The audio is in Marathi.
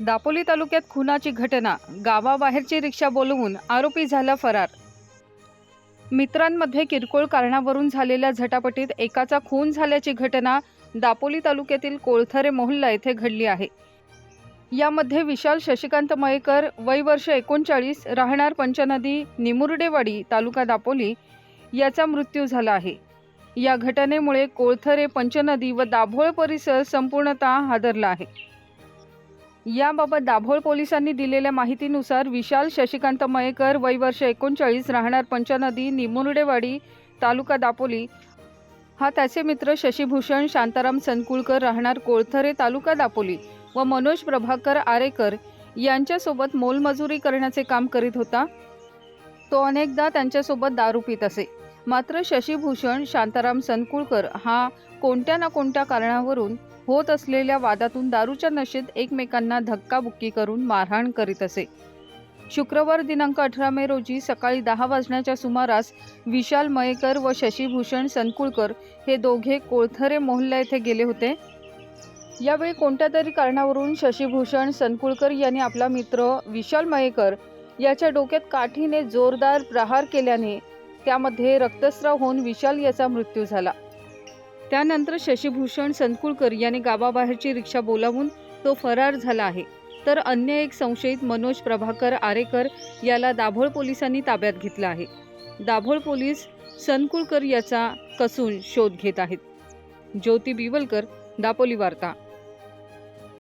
दापोली तालुक्यात खुनाची घटना गावाबाहेरची रिक्षा बोलवून आरोपी झाला फरार. मित्रांमध्ये किरकोळ कारणावरून झालेल्या झटापटीत एकाचा खून झाल्याची घटना दापोली तालुक्यातील कोळथरे मोहल्ला येथे घडली आहे. यामध्ये विशाल शशिकांत मयेकर वय वर्ष एकोणचाळीस राहणार पंचनदी निमुर्डेवाडी तालुका दापोली याचा मृत्यू झाला आहे. या घटनेमुळे कोळथरे पंचनदी व दाभोळ परिसर संपूर्णतः हादरला आहे. याबाबत दाभोळ पोलिसांनी दिलेल्या माहितीनुसार विशाल शशिकांत मयेकर वय वर्ष एकोणचाळीस राहणार पंचनदी निमुर्डेवाडी तालुका दापोली. हा त्याचे मित्र शशिभूषण शांताराम सनकुळकर राहणार कोळथरे तालुका दापोली व मनोज प्रभाकर आरेकर यांच्यासोबत मोलमजुरी करण्याचे काम करीत होता. तो अनेकदा त्यांच्यासोबत दारू पित असे. मात्र शशिभूषण शांताराम सनकुळकर हा कोणत्या ना कोणत्या कारणावरून होत असलेल्या वादातून दारूच्या नशेत एकमेकांना धक्काबुक्की करून मारहाण करीत असे. शुक्रवार दिनांक अठरा मे रोजी सकाळी दहा वाजण्याच्या सुमारास विशाल मयेकर व शशिभूषण सनकुळकर हे दोघे कोळथरे मोहल्ला येथे गेले होते. यावेळी कोणत्या तरी कारणावरून शशिभूषण सनकुळकर यांनी आपला मित्र विशाल मयेकर याच्या डोक्यात काठीने जोरदार प्रहार केल्याने त्यामध्ये रक्तस्राव होऊन विशाल याचा मृत्यू झाला. त्यानंतर शशिभूषण संकुळकर याने गावाबाहेरची रिक्षा बोलावून तो फरार झाला आहे. तर अन्य एक संशयित मनोज प्रभाकर आरेकर याला दाभोळ पोलिसांनी ताब्यात घेतलं आहे. दाभोळ पोलीस सनकुळकर याचा कसून शोध घेत आहेत. ज्योती बिवलकर दापोली वार्ता.